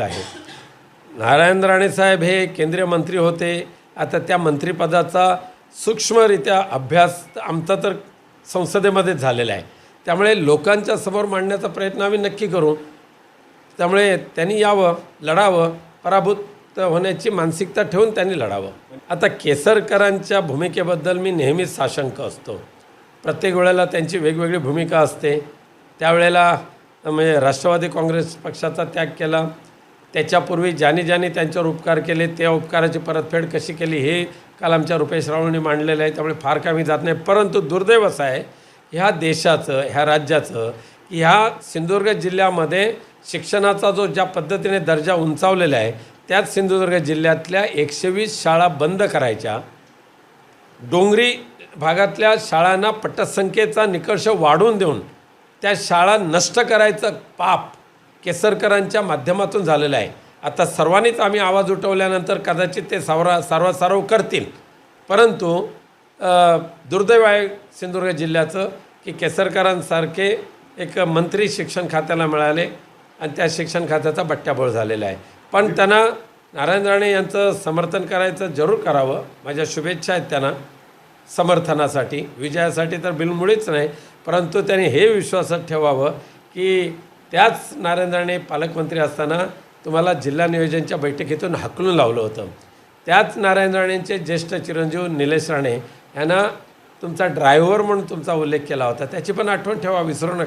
आहे. नारायण राणे साहेब हे केंद्रीय मंत्री होते. आता त्या मंत्रिपदाचा सूक्ष्मरित्या अभ्यास आमचा तर संसदेमध्येच झालेला आहे. त्यामुळे लोकांच्या समोर मांडण्याचा प्रयत्न आम्ही नक्की करू. त्यामुळे त्यांनी यावं लढावं पराभूत होण्याची मानसिकता ठेवून त्यांनी लढावं. आता केसरकरांच्या भूमिकेबद्दल मी नेहमीच साशंक असतो. प्रत्येक वेळेला त्यांची वेगवेगळी भूमिका असते. त्यावेळेला म्हणजे राष्ट्रवादी काँग्रेस पक्षाचा त्याग केला. त्याच्यापूर्वी ज्याने ज्याने त्यांच्यावर उपकार केले त्या उपकाराची परतफेड कशी केली हे काल आमच्या रुपेश रावळांनी मांडलेलं आहे. त्यामुळे फार कमी जात नाही. परंतु दुर्दैव असं आहे ह्या देशाचं ह्या राज्याचं की ह्या सिंधुदुर्ग जिल्ह्यामध्ये शिक्षणाचा जो ज्या पद्धतीने दर्जा उंचावलेला आहे त्याच सिंधुदुर्ग जिल्ह्यातल्या एकशे वीस शाळा बंद करायच्या. डोंगरी भागातल्या शाळांना पटसंख्येचा निकष वाढवून देऊन त्या शाळा नष्ट करायचं पाप केसरकरांच्या माध्यमातून झालेलं आहे. आता सर्वांनीच आम्ही आवाज उठवल्यानंतर कदाचित ते सावरा सारवासारव करतील. परंतु दुर्दैव आहे सिंधुदुर्ग जिल्ह्याचं की केसरकरांसारखे एक मंत्री शिक्षण खात्याला मिळाले आणि त्या शिक्षण खात्याचा बट्ट्याबोळ झालेला आहे. पण त्यांना नारायण राणे यांचं समर्थन करायचं जरूर करावं. माझ्या शुभेच्छा आहेत त्यांना समर्थनासाठी. विजयासाठी तर बिलमुळीच नाही परंतु त्यांनी हे विश्वासात ठेवावं की त्याच नारायण राणे पालकमंत्री असताना तुम्हाला जिल्हा नियोजनच्या बैठकीतून हाकलून लावलं होतं. त्याच नारायण राणेंचे ज्येष्ठ चिरंजीव निलेश राणे यांना तुमचा ड्रायव्हर म्हणून तुमचा उल्लेख केला होता. त्याची पण आठवण ठेवा विसरू नका.